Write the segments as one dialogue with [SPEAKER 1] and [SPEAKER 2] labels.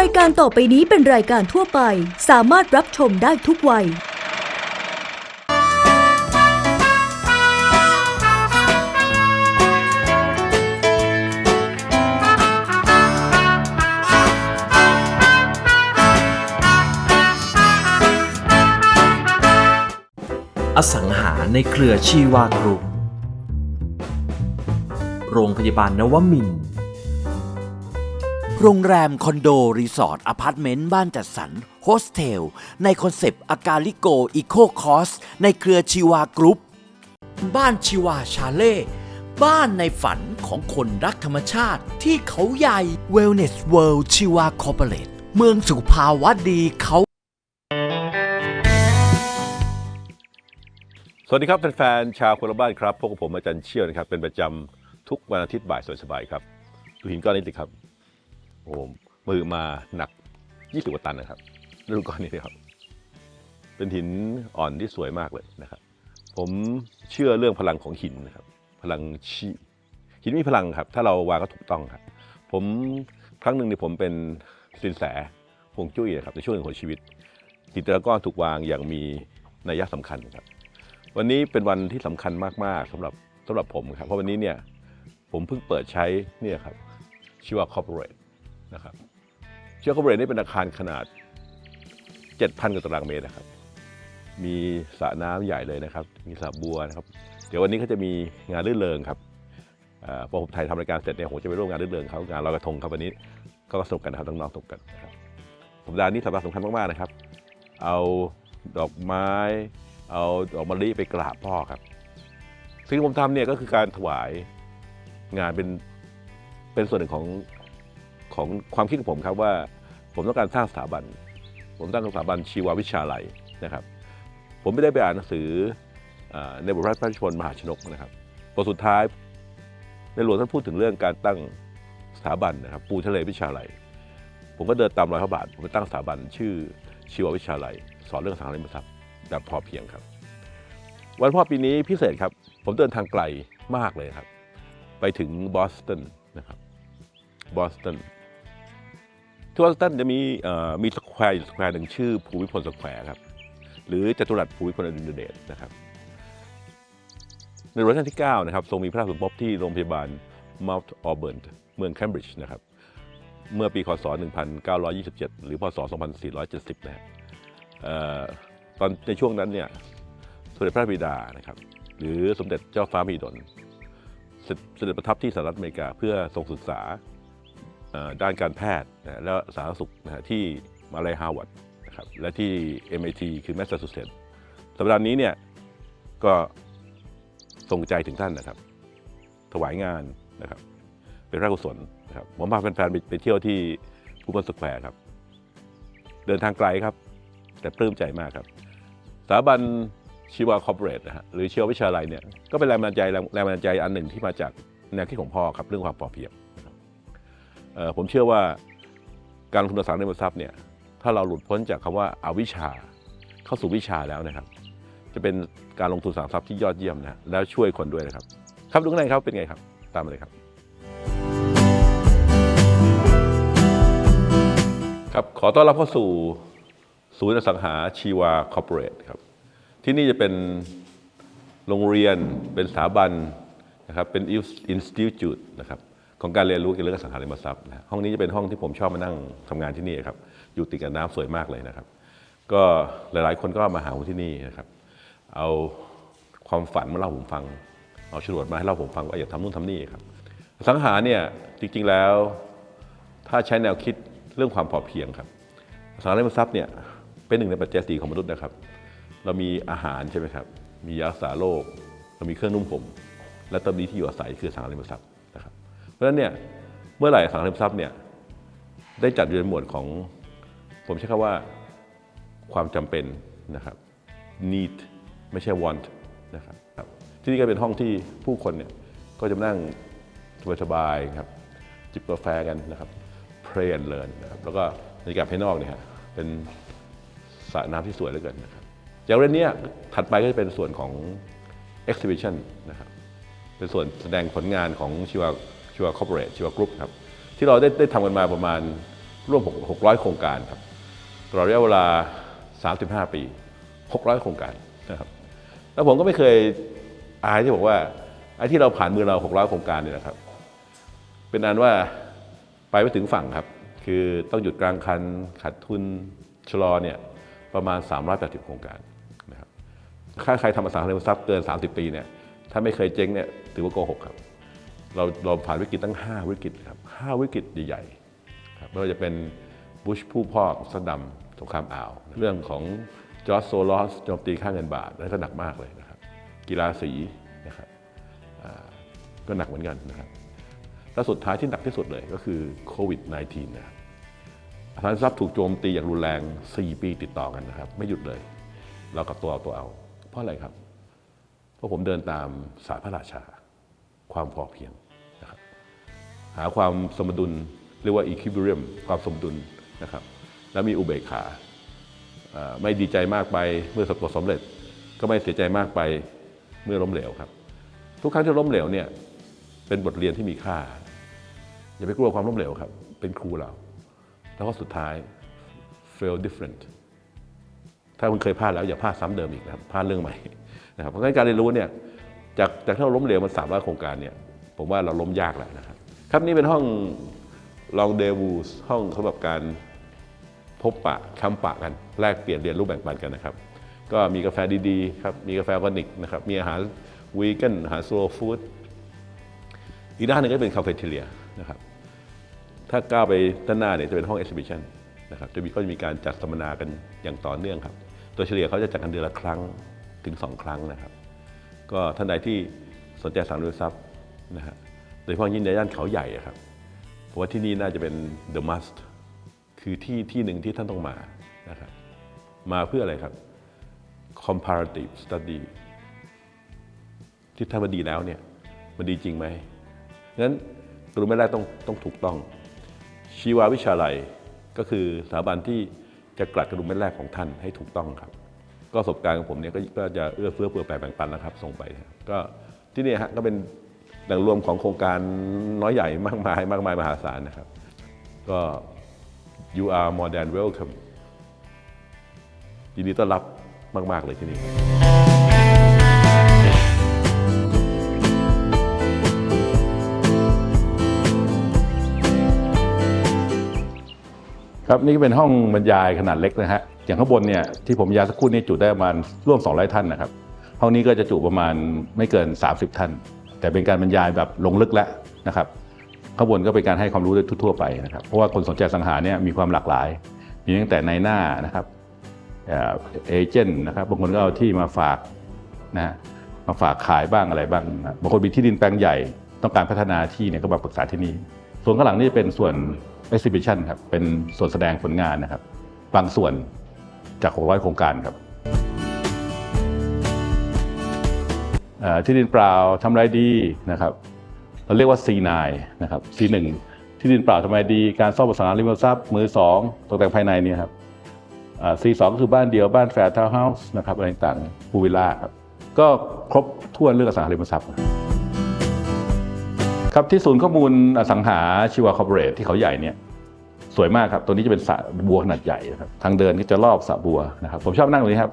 [SPEAKER 1] รายการต่อไปนี้เป็นรายการทั่วไป สามารถรับชมได้ทุกวัย
[SPEAKER 2] อสังหาในเครือชีวากรุ๊ปโรงพยาบาลนวมินทร์
[SPEAKER 3] โรงแรม คอนโด รีสอร์ทอพาร์ตเมนต์ บ้านจัดสรรโฮสเทล ในคอนเซปต์อากาลิโกอีโคคอส ในเครือชีวากรุ๊ป บ้านชีวาชาเล่ บ้านในฝันของคนรักธรรมชาติที่เขาใหญ่ Wellness World ชีวาคอร์ปอเรทเมืองสุขภาวะดีเขา
[SPEAKER 4] สวัสดีครับแฟนๆชาวคนละบ้านครับพบกับผมอาจารย์เชี่ยวนะครับเป็นประจำทุกวันอาทิตย์บ่ายสบายๆครับดูหินก้อนนี้สิครับ โอ้โหมือมาหนัก 20กว่าตันนะครับดูก้อนนี้นะครับ เป็นหินอ่อนที่สวยมากเลยนะครับ ผมเชื่อเรื่องพลังของหินนะครับ พลังชีหินมีพลังครับ ถ้าเราวางก็ถูกต้องครับ ผมครั้งหนึ่งเนี่ยผมเป็นสินแสฮวงจุ้ยนะครับในช่วงหนึ่งของชีวิตหินแต่ละก้อนถูกวางอย่างมีนัยยะสำคัญครับ วันนี้เป็นวันที่สำคัญมากๆสำหรับสำหรับผมครับ เพราะวันนี้เนี่ยผมเพิ่งเปิดใช้เนี่ยครับชื่อว่า Corporate นะครับชื่อว่า Corporate นี่เป็นอาคารขนาด 7,000กว่าตารางเมตรนะครับ มีสระน้ำใหญ่เลยนะครับ มีสระบัวนะครับ เดี๋ยววันนี้เขาจะมีงานรื่นเริงครับอพอผมถ่ายทำรายการเสร็จเนี่ยผมจะไปร่วมงานรื่นเริงเขางานลอยกระทงครับวันนี้ก็สนุกกันนะครับน้องๆสนุกกันนะครับสัปดาห์นี้สัปดาห์สำคัญมากๆนะครับ เอาดอกไม้ เอาดอกมะลิไปกราบพ่อครับ สิ่งที่ผมทำเนี่ยก็คือการถวายงานเป็นเป็นส่วนหนึ่งของ ของความคิดของผมครับว่า ผมต้องการสร้างสถาบัน ผมตั้งสถาบันชีววิชาลัยนะครับ ผมไม่ได้ไปอ่านหนังสือในบทพระราชชนมหาชนกนะครับบทสุดท้ายในหลวงท่านพูดถึงเรื่องการตั้งสถาบันนะครับ ปูทะเลวิชาลัย ผมก็เดินตามรอยพระบาท ผมไปตั้งสถาบันชื่อชีววิชาลัย สอนเรื่องสังคมทรัพย์แบบพอเพียงครับ วันพ่อปีนี้พิเศษครับ ผมเดินทางไกลมากเลยครับ ไปถึงบอสตันนะครับบอสตัน ที่บอสตันจะมีมีสแควร์อยู่สแควร์หนึ่งชื่อภูมิพลสแควร์ครับ หรือจตุรัสภูมิพลอดุลยเดชนะครับ ในรัชกาลที่ 9 นะครับ ทรงมีพระราชสมภพที่โรงพยาบาล Mount Auburn เมืองเคมบริดจ์นะครับ เมื่อปีคศ 1927 หรือพศ 2470 นะฮะตอนในช่วงนั้นเนี่ยสมเด็จพระบิดานะครับ หรือสมเด็จเจ้าฟ้ามหิดลเสด็จเสด็จประทับที่สหรัฐอเมริกาเพื่อทรงศึกษา ด้านการแพทย์และสาธารณสุขที่มหาลัยฮาร์วาร์ดนะครับและที่ MIT คือแมสซาชูเซตส์สัปดาห์นี้เนี่ยก็ทรงใจถึงท่านนะครับ ถวายงานนะครับ เป็นพระกุศลนะครับผมพาแฟนๆไปไปเที่ยวที่ภูมิลสแควร์ครับ เดินทางไกลครับ แต่ปลื้มใจมากครับ สถาบันชีวาคอร์ปอเรทนะฮะหรือเชียววิชาลัยเนี่ยก็เป็นแรงบันดาลใจแรงบันดาลใจอันหนึ่งที่มาจากแนวคิดของพ่อครับเรื่องความพอเพียง ผมเชื่อว่าการลงทุนสังหาริมทรัพย์เนี่ยถ้าเราหลุดพ้นจากคำว่าอาวิชชาเข้าสู่วิชาแล้วนะครับ จะเป็นการลงทุนสังหาริมทรัพย์ที่ยอดเยี่ยมนะแล้วช่วยคนด้วยนะครับ ครับดูข้างในครับเป็นไงครับ ตามมาเลยครับ ครับขอต้อนรับเข้าสู่ศูนย์อสังหาชีวาคอร์ปอเรทครับที่นี่จะเป็นโรงเรียนเป็นสถาบันนะครับเป็นอินสติทูตนะครับ ของการเรียนรู้เกี่ยวกับเรื่องอสังหาริมทรัพย์นะห้องนี้จะเป็นห้องที่ผมชอบมานั่งทำงานที่นี่ครับอยู่ติดกับน้ำสวยมากเลยนะครับ ก็หลายๆ คนก็มาหาผมที่นี่นะครับ เอาความฝันมาเล่าผมฟัง เอาฉนวดมาให้เล่าผมฟังว่าอยากทำนู่นทำนี่ครับสังหาเนี่ยจริงๆแล้วถ้าใช้แนวคิดเรื่องความพอเพียงครับสังหาริมทรัพย์เนี่ยเป็นหนึ่งในปัจจัยสี่ของมนุษย์นะครับ เรามีอาหารใช่ไหมครับมียารักษาโรคเรามีเครื่องนุ่มห่มและตอนนี้ที่อยู่อาศัยคือสังหาริมทรัพย์ รับเพราะฉะนั้นเนี่ยเมื่อไหร่สังหาริมทรัพย์เนี่ยได้จัดอยู่ในหมวดของผมใช้คำว่าความจำเป็นนะครับ need ไม่ใช่ want นะครับที่นี่ก็เป็นห้องที่ผู้คนเนี่ยก็จะนั่งสบายๆครับจิบกาแฟกันนะครับ pray and learn นะครับแล้วก็บรรยากาศภายนอกเนี่ยเป็นสระน้ำที่สวยเหลือเกินนะครับจากเรื่องนี้ถัดไปก็จะเป็นส่วนของ exhibition นะครับเป็นส่วนแสดงผลงานของชีวา ชีวาคอร์ปอเรทชีวากรุ๊ปครับที่เราได้ได้ทำกันมาประมาณร่วม 600 โครงการครับตลอดระยะเวลา 35 ปี 600 โครงการนะครับแล้วผมก็ไม่เคยอายที่บอกว่าไอ้ที่เราผ่านมือเรา 600 โครงการเนี่ยนะครับ เป็นอันว่าไปไม่ถึงฝั่งครับ คือต้องหยุดกลางคันขาดทุนชะลอเนี่ยประมาณ 380 โครงการนะครับถ้าใครทำอสังหาริมทรัพย์เกิน 30 ปีเนี่ยถ้าไม่เคยเจ๊งเนี่ยถือว่าโกหกครับ เราเราผ่านวิกฤตตั้ง 5 วิกฤตครับ5วิกฤตใหญ่ๆครับไม่ว่าจะเป็นบุชผู้พอกสดัมสงครามอ่าว เรื่องของจอร์จโซลอสโจมตีค่าเงินบาทนั่นก็หนักมากเลยนะครับ กีฬาสีนะครับก็หนักเหมือนกันนะครับและสุดท้ายที่หนักที่สุดเลยก็คือโควิด -19 นะครับอสังหาริมทรัพย์ถูกโจมตีอย่างรุนแรง 4 ปีติดต่อกันนะครับ ไม่หยุดเลย เรากับตัวเอาตัวเอา เพราะอะไรครับ เพราะผมเดินตามศาสตร์พระราชา ความพอเพียง หาความสมดุลเรียกว่า equilibrium ความสมดุลนะครับ แล้วมีอุเบกขาไม่ดีใจมากไปเมื่อประสบผลสำเร็จ ก็ไม่เสียใจมากไปเมื่อล้มเหลวครับ ทุกครั้งที่ล้มเหลวเนี่ยเป็นบทเรียนที่มีค่า อย่าไปกลัวความล้มเหลวครับ เป็นครูเรา แล้วก็สุดท้าย fail different ถ้าคุณเคยพลาดแล้วอย่าพลาดซ้ำเดิมอีกนะครับพลาดเรื่องใหม่นะครับเพราะฉะนั้นการเรียนรู้เนี่ยจากจากที่เราล้มเหลวมันสามร้อยโครงการเนี่ยผมว่าเราล้มยากแล้วนะครับ ครับนี่เป็นห้องลองเดวูสห้องสำหรับการพบปะคำปะกันแลกเปลี่ยนเรียนรู้แบ่งปันกันนะครับ ก็มีกาแฟดีๆครับมีกาแฟออร์แกนิกนะครับมีอาหารวีแกนอาหารสโลฟู้ดอีกด้านหนึ่งก็เป็นคาเฟ่เทเลียนะครับถ้าก้าวไปด้านหน้าเนี่ยจะเป็นห้อง exhibition นนะครับจะมีก็จะมีการจัดสัมมนากันอย่างต่อเนื่องครับโดยเฉลี่ยเขาจะจัดกันเดือนละครั้งถึง 2 ครั้งนะครับ ก็ท่านใดที่สนใจสั่งด้ทรัพย์นะฮะ โดยเฉพาะยิ่งในย่านเขาใหญ่ครับผมว่าที่นี่น่าจะเป็น the must คือที่ที่หนึ่งที่ท่านต้องมานะครับมาเพื่ออะไรครับ comparative study ที่ท่านมาดีแล้วเนี่ยมันดีจริงไหมงั้นกลุ่มแรกต้องต้องถูกต้อง ชีววิชาลัยก็คือสถาบันที่จะกลัดกระดุมเม็ดแรกของท่านให้ถูกต้องครับ ก็ประสบการณ์ของผมเนี่ยก็จะเอื้อเฟื้อเผื่อแผ่แบ่งปันนะครับ ส่งไป ก็ที่นี่ฮะก็เป็น แหล่งรวมของโครงการน้อยใหญ่มากมายมากมายมหาศาลนะครับ ก็ you are more than welcome ยินดีต้อนรับมาก ๆ เลยที่นี่ครับ
[SPEAKER 5] นี่ก็เป็นห้องบรรยายขนาดเล็กนะฮะอย่างข้างบนเนี่ยที่ผมยาสักครู่นี้จุได้ประมาณร่วม 200 ท่านนะครับห้องนี้ก็จะจุประมาณไม่เกิน 30 ท่าน แต่เป็นการบรรยายแบบลงลึกแล้วนะครับข้างบนก็เป็นการให้ความรู้ได้ทั่วไปนะครับเพราะว่าคนสนใจสังหารเนี่ยมีความหลากหลาย มีตั้งแต่ในหน้านะครับเอเจนต์นะครับบางคนก็เอาที่มาฝากนะฮะมาฝากขายบ้างอะไรบ้างนะบางคนมีที่ดินแปลงใหญ่ต้องการพัฒนาที่เนี่ยก็มาปรึกษาที่นี่ส่วนข้างหลังนี่เป็นส่วน exhibition ครับเป็นส่วนแสดงผลงานนะครับ บางส่วนจาก 600 โครงการครับ ที่ดินเปล่าทำไรดีนะครับเราเรียกว่า C9 นะครับ C1 ที่ดินเปล่าทำไรดีการซ่อมอสังหาริมทรัพย์มือสองตกแต่งภายในเนี่ยครับ C2 ก็คือบ้านเดียวบ้านแฝดทาวน์เฮาส์นะครับอะไรต่างๆพูวิลล่าครับก็ครบถ้วเรื่องอสังหาริมทรัพย์ครับที่ศูนย์ข้อมูลอสังหาชีวาคอร์ปอเรทที่เขาใหญ่เนี่ยสวยมากครับ ตัวนี้จะเป็นสระบัวขนาดใหญ่ครับ ทางเดินก็จะรอบสระบัวนะครับ ผมชอบนั่งตรงนี้ครับ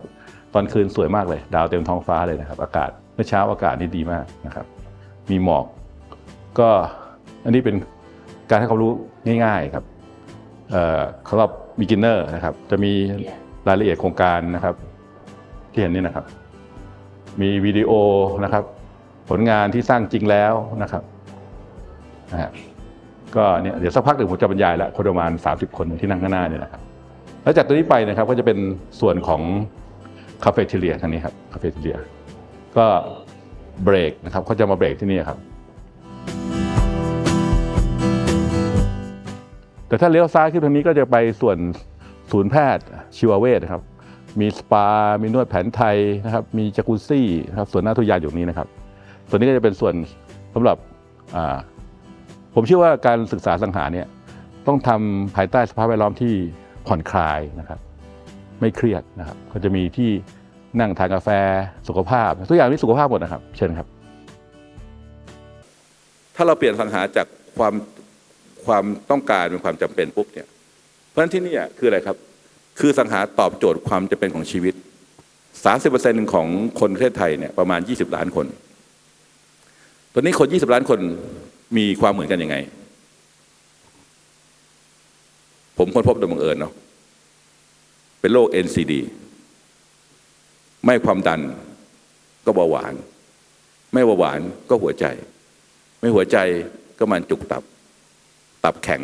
[SPEAKER 5] ตอนคืนสวยมากเลย ดาวเต็มท้องฟ้าเลยนะครับ อากาศเมื่อเช้าอากาศนี่ดีมากนะครับ มีหมอก ก็อันนี้เป็นการให้ความรู้ง่ายๆครับสำหรับ beginner นะครับ จะมีรายละเอียดโครงการนะครับ ที่เห็นนี่นะครับ มีวิดีโอนะครับ ผลงานที่สร้างจริงแล้วนะครับนะฮะก็เนี่ยเดี๋ยวสักพักหนึ่งผมจะบรรยายล้วคนประมาณ 30 คนที่นั่งข้างหน้าเนี่ยนะครับแล้วจากตัวนี้ไปนะครับก็จะเป็นส่วนของ คาเฟ่เทเลียทางนี้ครับคาเฟ่เทเลียก็เบรกนะครับเขาจะมาเบรกที่นี่ครับ แต่ถ้าเลี้ยวซ้ายขึ้นทางนี้ก็จะไปส่วนศูนย์แพทย์ชีวเวชครับ มีสปา มีนวดแผนไทยนะครับ มีจากุซซี่นะครับส่วนหน้าทุยาอยู่นี้นะครับ ส่วนนี้ก็จะเป็นส่วนสำหรับผมเชื่อว่าการศึกษาสังหารเนี่ยต้องทำภายใต้สภาพแวดล้อมที่ผ่อนคลายนะครับ ไม่เครียดนะครับ ก็จะมีที่นั่งทานกาแฟสุขภาพ ทุกอย่างนี่สุขภาพหมดนะครับ เชิญครับ
[SPEAKER 6] ถ้าเราเปลี่ยนสังหาจากความความต้องการเป็นความจำเป็นปุ๊บเนี่ย เพ
[SPEAKER 5] ราะฉะนั้นที่นี่คืออะไรครับ คือสังหาตอบโจทย์ความจะเป็นของชีวิต 30%ของคนประเทศไทยเนี่ยประมาณ 20 ล้านคน ตอนนี้คน 20 ล้านคนมีความเหมือนกันยังไง ผมค้นพบโดยบังเอิญเนาะ เป็นโรค NCD ไม่ความดันก็เบาหวาน ไม่เบาหวานก็หัวใจ ไม่หัวใจก็มันจุกตับ ตับแข็ง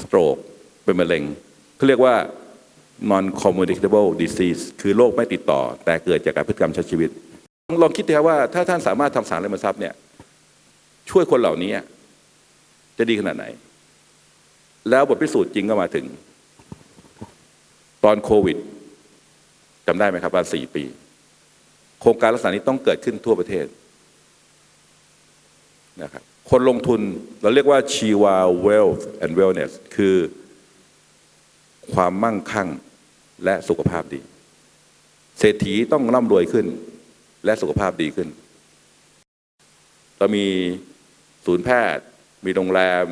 [SPEAKER 5] สโตรก เป็นมะเร็งเขาเรียกว่า non communicable disease คือโรคไม่ติดต่อ แต่เกิดจากการพฤติกรรมใช้ชีวิต ลองคิดดูครับว่าถ้าท่านสามารถทำสารเลมทรัพย์เนี่ยช่วยคนเหล่านี้จะดีขนาดไหน แล้วบทพิสูจน์จริงก็มาถึง ตอนโควิดจำได้ไหมครับประมาสี่ปี โครงการลักษณะนี้ต้องเกิดขึ้นทั่วประเทศนะครับคนลงทุนเราเรียกว่าชีวา wealth and wellness คือ ความมั่งคั่งและสุขภาพดี เศรษฐีต้องร่ำรวยขึ้น และสุขภาพดีขึ้น เรามีศูนย์แพทย์ มีโรงแรม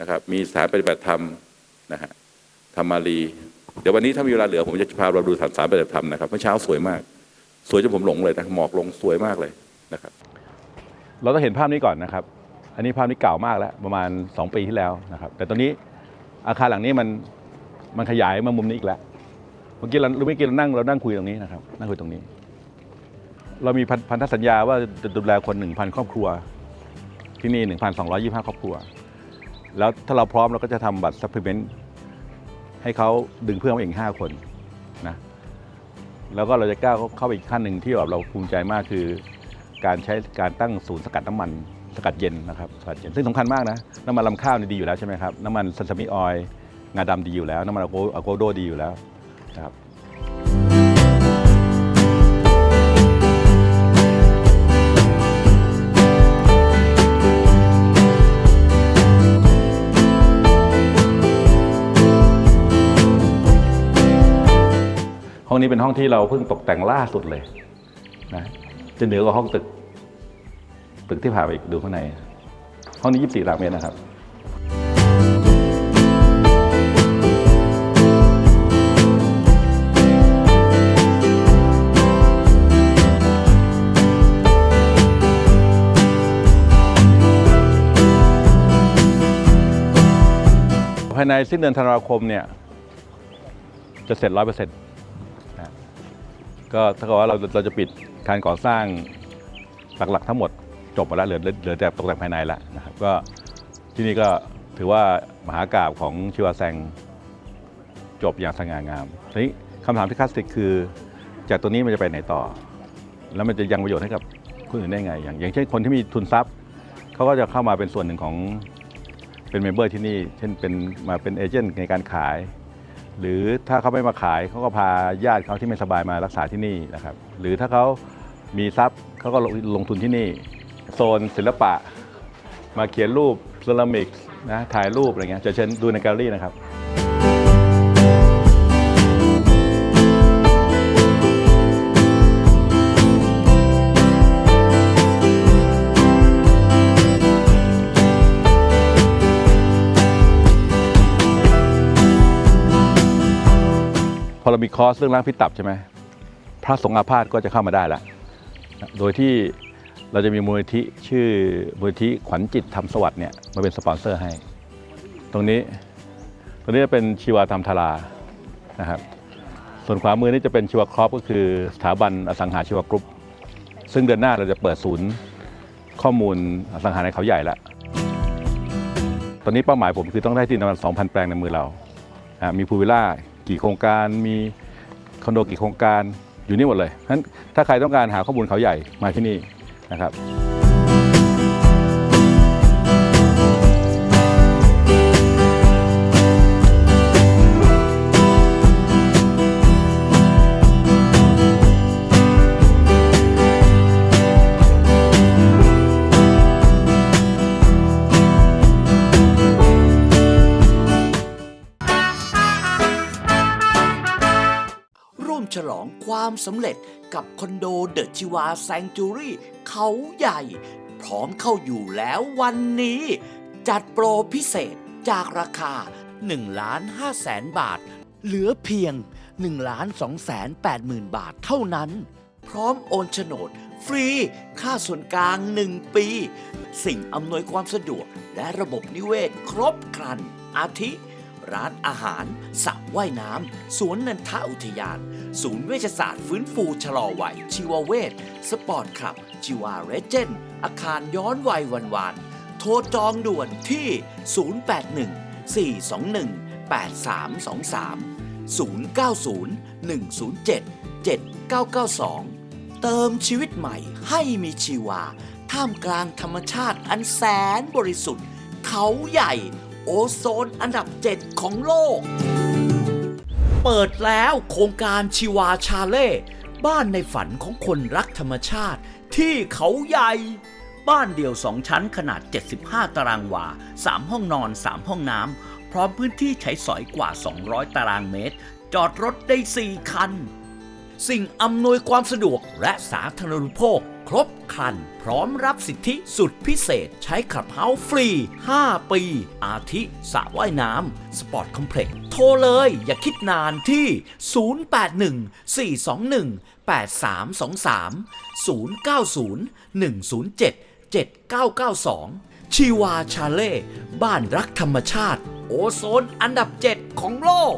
[SPEAKER 5] นะครับ มีสถานปฏิบัติธรรมนะฮะธรรมารี เดี๋ยววันนี้ถ้ามีเวลาเหลือผมจะพาเราดูสถานปฏิบัติธรรมนะครับเมื่อเช้าสวยมาก สวยจนผมหลงเลยนะหมอกลงสวยมากเลยนะครับ เราต้องเห็นภาพนี้ก่อนนะครับ อันนี้ภาพนี้เก่ามากแล้วประมาณ 2 ปีที่แล้วนะครับ แต่ตอนนี้อาคารหลังนี้มันมันขยายมามุมนี้อีกแล้วเมื่อกี้เราเมื่อกี้เรานั่งเรานั่งคุยตรงนี้นะครับนั่งคุยตรงนี้ เรามีพันพันธสัญญาว่าจะดูแลคน1,000ครอบครัว ที่นี่ 1,225 ครอบครัว แล้วถ้าเราพร้อมเราก็จะทำบัตรซัพพลีเมนต์ ให้เขาดึงเพื่อนมาอีก5คนนะแล้วก็เราจะก้าวเข้าไปอีกขั้นหนึ่งที่แบบเราภูมิใจมากคือ การใช้การตั้งศูนย์สกัดน้ำมันสกัดเย็นนะครับสกัดเย็นซึ่งสำคัญมากนะน้ำมันลำข้าวนี่ดีอยู่แล้วใช่ไหมครับน้ำมันซันซามิออยงาดำดีอยู่แล้ว น้ำมันอะโกอะโกโดดีอยู่แล้วนะครับ ห้องนี้เป็นห้องที่เราเพิ่งตกแต่งล่าสุดเลยนะจะเหนือกว่าห้องตึก ตึกที่ผ่าไปอีกดูข้างใน ห้องนี้ 24ตารางเมตรนะครับภายในสิ้นเดือนธันวาคมเนี่ย จะเสร็จร้อยเปอร์เซ็นต์ ก็ถ้าเกิดว่าเราเราจะปิดการก่อสร้างหลักๆ ทั้งหมดจบหมดแล้วเหลือเหลือเหลือแต่ตกแต่งภายในแล้วนะครับก็ที่นี่ก็ถือว่ามหากราบของชิวาแซงจบอย่างสง่างามทีนี้คำถามที่คลาสสิกคือ จากตัวนี้มันจะไปไหนต่อ แล้วมันจะยังประโยชน์ให้กับคนอื่นได้ไง อย่างอย่างเช่นคนที่มีทุนทรัพย์เขาก็จะเข้ามาเป็นส่วนหนึ่งของเป็นเมมเบอร์ที่นี่ เช่นเป็นมาเป็นเอเจนต์ในการขาย หรือถ้าเขาไม่มาขายเขาก็พาญาติเขาที่ไม่สบายมารักษาที่นี่นะครับ หรือถ้าเขามีทรัพย์เขาก็ลงลงทุนที่นี่ โซนศิลปะ มาเขียนรูปเซรามิกนะถ่ายรูปอะไรเงี้ยจะเชิญดูในแกลเลอรี่นะครับ มีคอร์สเรื่องล้างพิษตับใช่ไหมพระสงฆ์อาพาธก็จะเข้ามาได้ล้วโดยที่เราจะมีมูลนิธิชื่อมูลนิธิขวัญจิตธรรมสวัสดิ์เนี่ยมาเป็นสปอนเซอร์ให้ ตรงนี้ตรงนี้จะเป็นชีวาธรรมทารานะครับ ส่วนขวามือนี่จะเป็นชีวครอปก็คือสถาบันอสังหาชีวกรุ๊ป ซึ่งเดือนหน้าเราจะเปิดศูนย์ข้อมูลอสังหาในเขาใหญ่ล้วตอนนี้เป้าหมายผมคือต้องได้ที่ประมาณ2,000 แปลงในมือเรา มีพูวิลล่า กี่โครงการมีคอนโดกี่โครงการอยู่นี่หมดเลยฉะนั้นถ้าใครต้องการหาข้อมูลเขาใหญ่มาที่นี่นะครับ
[SPEAKER 3] ความสำเร็จกับคอนโดเดอะชิวาแซงจูรี่เขาใหญ่ พร้อมเข้าอยู่แล้ววันนี้ จัดโปรพิเศษจากราคา1ล้าน5แสนบาท เหลือเพียง1ล้าน2แสน8หมื่นบาทเท่านั้น พร้อมโอนโฉนด ฟรี ค่าส่วนกลาง 1 ปี สิ่งอำนวยความสะดวกและระบบนิเวศครบครัน อาทิ ร้านอาหารสระว่ายน้ำ สวนนันทอุทยาน ศูนย์เวชศาสตร์ฟื้นฟูชะลอวัย ชีวเวชสปอร์ตคลับชีวาเรเจนอาคารย้อนวัยวันวานโทรจองด่วนที่ 081 421 8323 090 107 7992 เติมชีวิตใหม่ให้มีชีวา ท่ามกลางธรรมชาติอันแสนบริสุทธิ์ เขาใหญ่ โอโซนอันดับ 7 ของโลก เปิดแล้วโครงการชีวาชาเล่ บ้านในฝันของคนรักธรรมชาติที่เขาใหญ่ บ้านเดี่ยว 2 ชั้นขนาด 75 ตารางวา 3 ห้องนอน 3 ห้องน้ำ พร้อมพื้นที่ใช้สอยกว่า 200 ตารางเมตร จอดรถได้ 4 คัน สิ่งอำนวยความสะดวกและสาธารณูปโภค ครบครัน พร้อมรับสิทธิสุดพิเศษ ใช้ขับเฮาฟรี 5 ปี อาทิสระว่ายน้ำสปอร์ตคอมเพล็กซ์โทรเลยอย่าคิดนานที่ 081 421 8323 090 107 7992 ชีวาชาเล่ บ้านรักธรรมชาติ โอโซนอันดับ 7 ของโลก